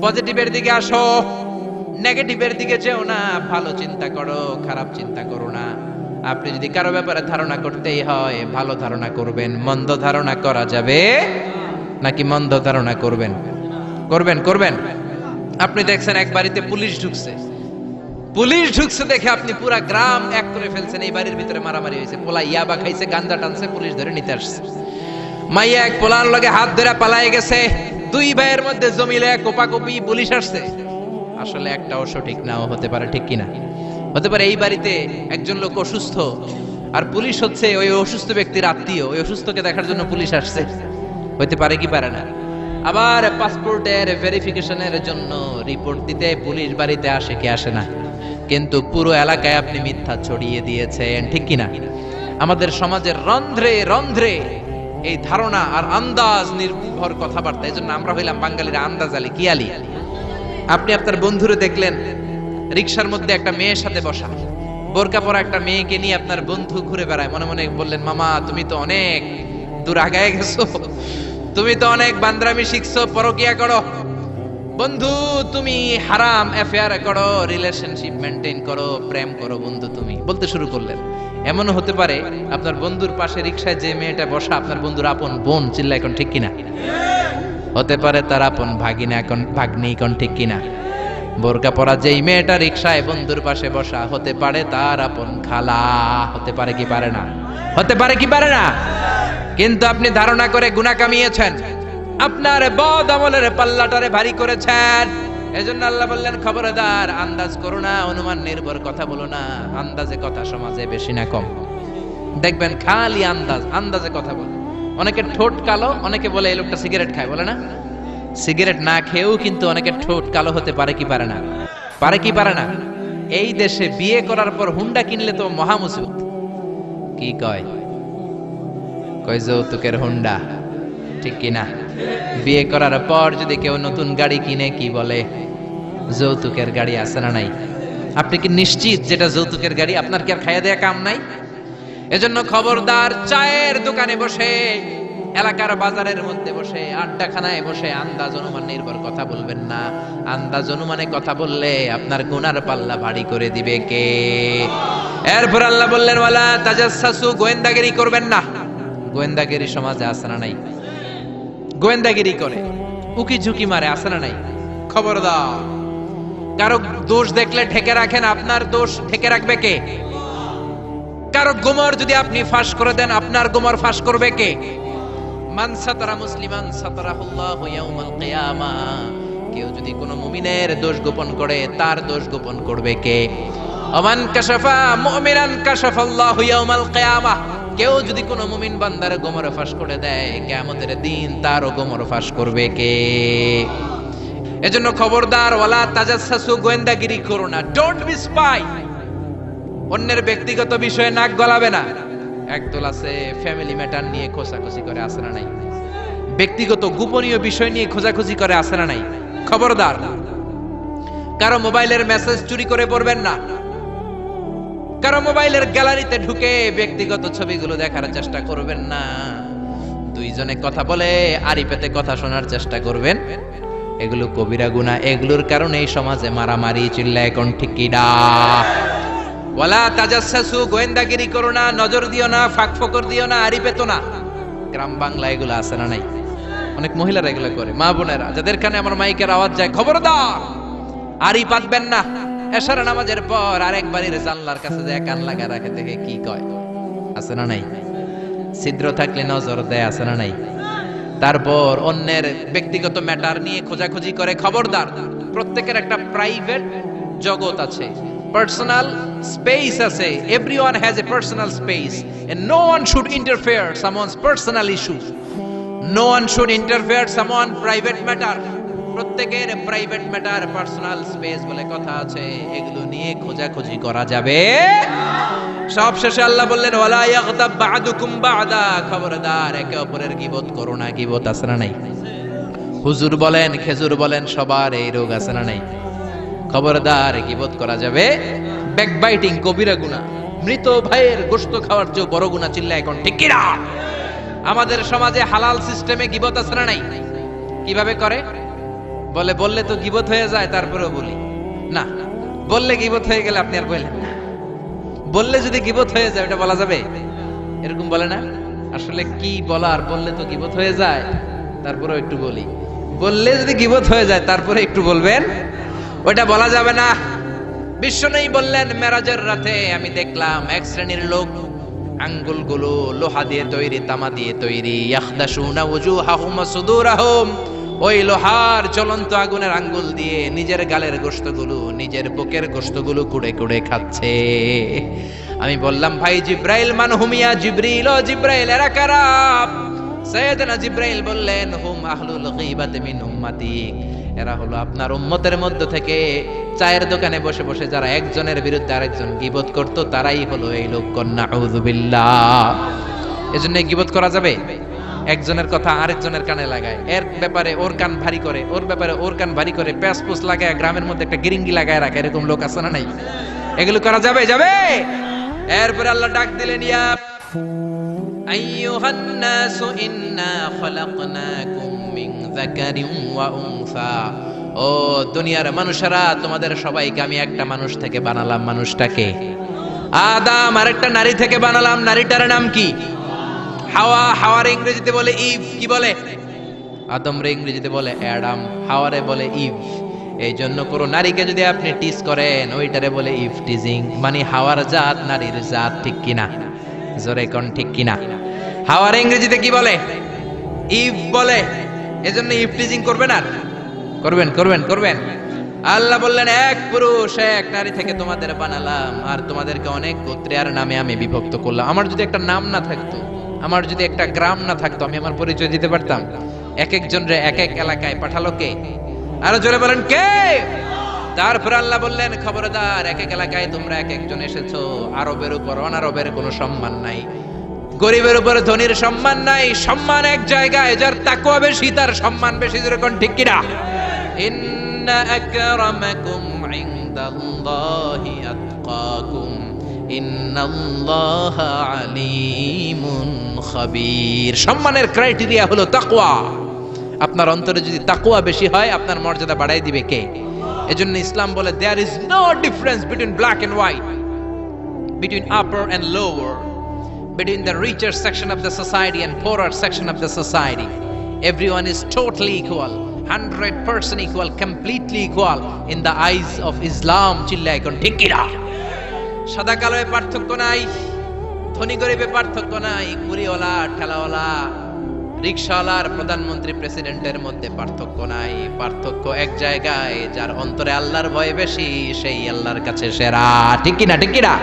পজিটিভের দিকে আসো নেগেটিভের দিকে যেও না, ভালো চিন্তা করো, খারাপ চিন্তা করো না। আপনি যদি কারও ব্যাপারে ধারণা করতেই হয়, ভালো ধারণা করবেন, মন্দ ধারণা করা যাবে? নাকি মন্দ ধারণা করবেন? করবেন করবেন। আপনি দেখছেন এক বাড়িতে পুলিশ ঢুকছে। পুলিশ ঢুকছে দেখে আপনি পুরা গ্রাম এক করে ফেলছেন, এই বাড়ির ভিতরে মারামারি হয়েছে। পোলা ইয়াবা খাইছে গাঞ্জা টানছে, পুলিশ ধরে নিতে আসছে। মাইয়া এক পোলার লগে হাত ধরে পালায়ে গেছে। দুই ভাইয়ের মধ্যে জমিলে কোপাকুপি পুলিশ আসছে। আসলে একটাও সঠিক নাও হতে পারে, ঠিক কিনা? হতে পারে এই বাড়িতে একজন লোক অসুস্থ, আর পুলিশ হচ্ছে ওই অসুস্থ ব্যক্তির আত্মীয়। ওই অসুস্থকে দেখার জন্য পুলিশ আসছে। হতে পারে কি পারে না। আবার পাসপোর্টের ভেরিফিকেশনের জন্য রিপোর্ট দিতে পুলিশ বাড়িতে আসে কি আসে না। কিন্তু পুরো এলাকায় আপনি মিথ্যা ছড়িয়ে দিয়েছেন, ঠিক কিনা? আমাদের সমাজের রন্ধ্রে রন্ধ্রে এই ধারণা আর আন্দাজ নির্ভর কথাবার্তা এই জন্য আমরা হইলাম বাঙালিরা আন্দাজ আলী, কি আলী? আপনি আপনার বন্ধুরে দেখলেন রিক্সার মধ্যে একটা মেয়ের সাথে বসা। বোরকা পরা একটা মেয়েকে নিয়ে আপনার বন্ধু ঘুরে বেড়ায়। মনে মনে বললেন, মামা, তুমি তো অনেক দূর আগায় গেছো। তুমি তো অনেক বান্দ্রামি শিখছো, পরকিয়া করো। বন্ধু, তুমি হারাম অ্যাফেয়ার করো, রিলেশনশিপ মেনটেন করো, প্রেম করো, বন্ধু তুমি। বলতে শুরু করলেন। এমনও হতে পারে আপনার বন্ধুর পাশে রিক্সায় যে মেয়েটা বসা, আপনার বন্ধুর আপন বোন চিল্লা এখন ঠিক কিনা? হতে পারে তার আপন ভাগিনা এখন, ভাগ্নি এখন ঠিক কিনা? বোরকা পরা যেই মেয়েটা রিক্সায় বন্ধুর পাশে বসা, হতে পারে তার আপন খালা, হতে পারে কি পারে না? হতে পারে কি পারে না? কিন্তু আপনি ধারণা করে গুণা কামিয়েছেন। আপনার বদ আমলের পাল্লাটারে ভারী করেছেন। এজন্য আল্লাহ বললেন, খবরদার, আন্দাজ করো না, অনুমান নির্ভর, কথা বলো না। আন্দাজে কথা সমাজে বেশি না কম। দেখবেন খালি আন্দাজ, আন্দাজে কথা বলে। অনেকে ঠোঁট কালো, অনেকে বলে এই লোকটা সিগারেট খায়, বলে না? সিগারেট না খেয়েও কিন্তু অনেকে ঠোঁট কালো হতে পারে কি পারে না? পারে কি পারে না? এই দেশে বিয়ে করার পর হুন্ডা কিনলে তো মহা মুসিবত। কি কয়? কয়, যৌতুকের হুন্ডা। ঠিক কি না বিয়ে করার পর যদি কেউ নতুন গাড়ি কিনে, কি বলে? যৌতুকের গাড়ি আছে না নাই? আপনি কি নিশ্চিত যেটা যৌতুকের গাড়ি? আপনার কি আর খাইয়া দেয়া কাম নাই? এজন্য খবরদার চায়ের দোকানে বসে, এলাকার বাজারের মধ্যে বসে, আড্ডাখানায় বসে আন্দাজ অনুমান নির্ভর কথা বলবেন না। আন্দাজ অনুমানে কথা বললে আপনার গুনার পাল্লা ভারী করে দিবে কে? এরপর আল্লাহ বললেন, ওয়ালা তাজাসসু গোয়েন্দাগিরি করবেন না। গোয়েন্দাগিরি সমাজে না নাই? গোয়েন্দাগিরি করে। উকি ঝুঁকি মারে, আছে না নাই? খবরদার। কারও দোষ দেখলে ঢেকে রাখেন, আপনার দোষ ঢেকে রাখবে কে? কারও গোমর যদি আপনি ফাঁস করে দেন, আপনার গোমর ফাঁস করবে কে? মান মুসলিমান সাতারাহুল্লাহ ইয়াউমাল কিয়ামা। কেউ যদি কোনো মুমিনের দোষ গোপন করে, তার দোষ গোপন করবে কে? অমান কাশাফা মুমিনান কাশাফাল্লাহু ইয়াউমাল কিয়ামা। কেউ যদি কোনো মুমিন বান্দার গোমর ফাঁস করে দেয়, কিয়ামতের দিন তারও গোমর ফাঁস করবে কে? এজন্য খবরদার, ওয়ালা তাজাসসু গোয়েন্দাগিরি করো না। ডোন্ট বি স্পাই অন্যের ব্যক্তিগত বিষয়ে নাক গলাবে না। একদল আছে ফ্যামিলি ম্যাটার নিয়ে খোঁজাখুঁজি করে আসে না নাই? ব্যক্তিগত, গোপনীয় বিষয় নিয়ে খোঁজাখুঁজি করে আসে না নাই? খবরদার। কারও মোবাইলের মেসেজ চুরি করে পড়বেন না। কারও মোবাইলের গ্যালারিতে ঢুকে ব্যক্তিগত ছবিগুলো দেখার চেষ্টা করবেন না। দুইজনে কথা বলে আড়ি পেতে কথা শোনার চেষ্টা করবেন। এগুলো কবিরা গুণা, এগুলোর কারণে এই সমাজে মারামারি চিল্লা এখন ঠিক কিনা ওয়ালা তাজাসসু গোয়েন্দাগিরি করো না, নজর দিও না, ফাঁক ফকর দিও না আড়ি পেতো না। গ্রাম বাংলা এগুলো আছে না নাই? অনেক মহিলারা এগুলো করে, মা বোনেরা, যাদের কানে আমার মাইকের আওয়াজ যায়, খবরদার! আড়ি পাতবেন না। এশার নামাজের পর আরেক বাড়ির জানলার কাছে যায়, কান লাগা রাখে, দেখে কি কয়। আছে না নাই? ছিদ্র থাকলে নজর দেয়, আছে না নাই? তারপর অন্যের ব্যক্তিগত ম্যাটার নিয়ে খোঁজাখুঁজি করে খবরদার। প্রত্যেকের একটা প্রাইভেট জগৎ আছে। পার্সোনাল স্পেস আছে। Everyone has a personal space no one should interfere someone's personal issue no one should interfere someone private matter প্রত্যেকের প্রাইভেট ম্যাটার পার্সোনাল স্পেস বলে কথা আছে। এগুলো নিয়ে খোঁজাখুঁজি করা যাবে। সব শেষে আল্লাহ বললেন, ওয়ালা ইয়াগতাব বা'দুকুম বা'দা। খবরদার, একে অপরের গীবত করো না। গীবত আছে না নাই? হুজুর বলেন, খেজুর বলেন, সবার এই রোগ আছে না নাই? খবরদার, গীবত করা যাবে। ব্যাকবাইটিং কবিরা গুনাহ মৃত ভাইয়ের গোশত খাওয়ার চেয়ে বড় গুনাহ চিল্লা এখন। ঠিক কিনা? আমাদের সমাজে হালাল সিস্টেমে গীবত আছে না নাই? কীভাবে করে? বলে, বললে তো গিবত হয়ে যায়, তারপরেও বলি। না, বললে গিবত হয়ে গেলে আপনি আর বললেন না। বললে যদি গিবত হয়ে যায়, ওটা বলা যাবে? এরকম বলে না? আসলে কি বলার বললে তো গিবত হয়ে যায়, তারপরেও একটু বলি। বললে যদি গিবত হয়ে যায়, তারপরে একটু বলবেন? ওটা বলা যাবে না। বিশ্ব নেই বললেন মেরাজের রাতে, আমি দেখলাম এক শ্রেণির লোক আঙ্গুলগুলো লোহা দিয়ে তৈরি, তামা দিয়ে তৈরি। উজুহাহুম ওয়া সুদুরাহুম। ওই লোহার জ্বলন্ত আগুনের আঙ্গুল দিয়ে নিজের গালের গোশতগুলো, নিজের বুকের গোশতগুলো কুড়ে কুড়ে খাচ্ছে। আমি বললাম, ভাই জিব্রাইল, মান হুমিয়া জিব্রিল, ও জিব্রাইল, এরা কারা? সৈয়দনা জিব্রাইল বললেন, হুম আহলুল গীবাতি মিন উম্মতি। এরা হলো আপনার উম্মতের মধ্য থেকে চায়ের দোকানে বসে বসে যারা একজনের বিরুদ্ধে আরেকজন গিবত করত, তারাই হলো এই লোক কন্যা আউযুবিল্লাহ এজন্য গিবত করা যাবে? একজনের কথা আরেকজনের কানে লাগায়। এর ব্যাপারে ওর কান ভারী করে, ওর ব্যাপারে ওর কান ভারী করে প্যাস লাগায়, গ্রামের মধ্যে একটা গিরিঙ্গি লাগায় রাখে। এরকম লোক আছে না নাই? এগুলো করা যাবে? যাবে? এরপরে আল্লাহ ডাক দিলেন, ইয়া আইয়ুহান নাসু ইন্না খালাকনাকুম মিন যাকারিন ওয়া উনসা। ও দুনিয়ার মানুষেরা, তোমাদের সবাইকে আমি একটা মানুষ থেকে বানালাম। মানুষটাকে? আদাম আরেকটা নারী থেকে বানালাম। নারীটার নাম কি? হাওয়া, হাওয়ার ইংরেজিতে বলে ইভ, কি বলে? আদমরে ইংরেজিতে বলে অ্যাডাম, হাওয়ারে বলে ইভ। এই জন্য কোনো নারীকে যদি আপনি টিস করেন, ওইটারে বলে ইভ টিজিং। মানে হাওয়ার জাত, নারীর জাত, ঠিক কিনা? জোরে কোন ঠিক কিনা? হাওয়ার ইংরেজিতে কি বলে? ইভ বলে। এজন্য ইভ টিজিং করবেন আর? করবেন করবেন করবেন। আল্লাহ বললেন, এক পুরুষ, এক নারী থেকে তোমাদের বানালাম, আর তোমাদেরকে অনেক গোত্রে আর নামে আমি বিভক্ত করলাম। আমার যদি একটা নাম না থাকতো আমার যদি একটা গ্রাম না থাকতো, আমি আমার পরিচয় দিতে পারতাম। এক একজন রে এক এক এলাকায় পাঠালো কে? আরও জোরে বলেন কে? তারপর আল্লাহ বললেন, খবরদার, এক এক এলাকায় তোমরা এক একজন এসেছ। আরবের উপর অনারবের কোনো সম্মান নাই। গরিবের উপর ধনীর সম্মান নাই। সম্মান এক জায়গায়, যার তাকুয়া বেশি, তার সম্মান বেশি যেরকম, ঠিক কিনা ইন্না আকরামাকুম ইনদাল্লাহি আতকাকুম। সম্মানের ক্রাইটেরিয়া হলো তাকওয়া আপনার অন্তরে যদি তাকওয়া বেশি হয় আপনার মর্যাদা বাড়াই দিবে কে এজন্য ইসলাম বলে there is no difference between black and white between upper and lower, between the richer section of the society and poorer section of the society. Everyone is totally equal, 100% equal, completely equal in the eyes of Islam. চিল্লায় কোন ঠিক কিনা? সাদা কালোয় পার্থক্য নাই, ধনী গরিবে পার্থক্য নাই, কুড়িওয়ালা, ঠেলাওয়ালা, রিক্সাওয়ালার প্রধানমন্ত্রী প্রেসিডেন্টের মধ্যে পার্থক্য নাই। পার্থক্য এক জায়গায়, যার অন্তরে আল্লাহর ভয় বেশি, সেই আল্লাহর কাছে সেরা। ঠিক কিনা ঠিক কিনা?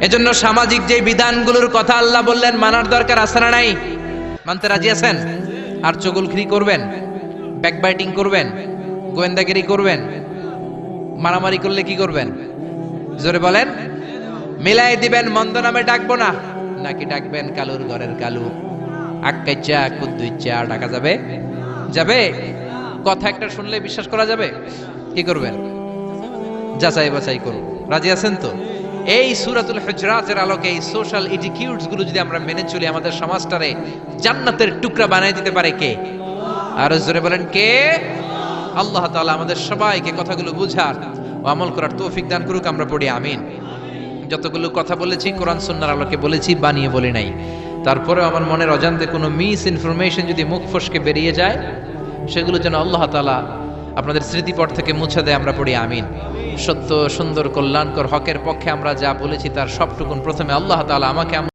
এজন্য সামাজিক যে বিধানগুলোর কথা আল্লাহ বললেন, মানার দরকার আছে না নাই? মানতে রাজি আছেন? আর চগুলখিরি করবেন? ব্যাকবাইটিং করবেন? গোয়েন্দাগিরি করবেন? মারামারি করলে কি করবেন? জোরে বলেন, মিলাই দিবেন, মন্দ নামে ডাকবো না। নাকি ডাকবেন কালুর ঘরের কালু? আক্কাইচা কুদ্দুইচা ডাকা যাবে? যাবে? কথা একটা শুনলে বিশ্বাস করা যাবে? কি করবেন? যাচাই বাছাই করুন। রাজি আছেন তো? এই সুরাতুল হুজরাতের আলোকে এই সোশ্যাল এটিকিউটসগুলো যদি আমরা মেনে চলি, আমাদের সমাজটারে জান্নাতের টুকরা বানিয়ে দিতে পারে কে? আর জোরে বলেন কে? আল্লাহ তাআলা আমাদের সবাইকে কথাগুলো বুঝার ও আমল করার তৌফিক দান করুক, আমরা পড়ি আমিন। যতগুলো কথা বলেছি, কোরআন সুন্নাহর আলোকে বলেছি, বানিয়ে বলি নাই। তারপরেও আমার মনের অজান্তে কোনো মিস ইনফরমেশন যদি মুখ ফসকে বেরিয়ে যায়, সেগুলো যেন আল্লাহ তালা আপনাদের স্মৃতিপট থেকে মুছে দেয়, আমরা পড়ি আমিন। সত্য, সুন্দর, কল্যাণকর হকের পক্ষে আমরা যা বলেছি, তার সবটুকুন প্রথমে আল্লাহ তাআলা আমাকে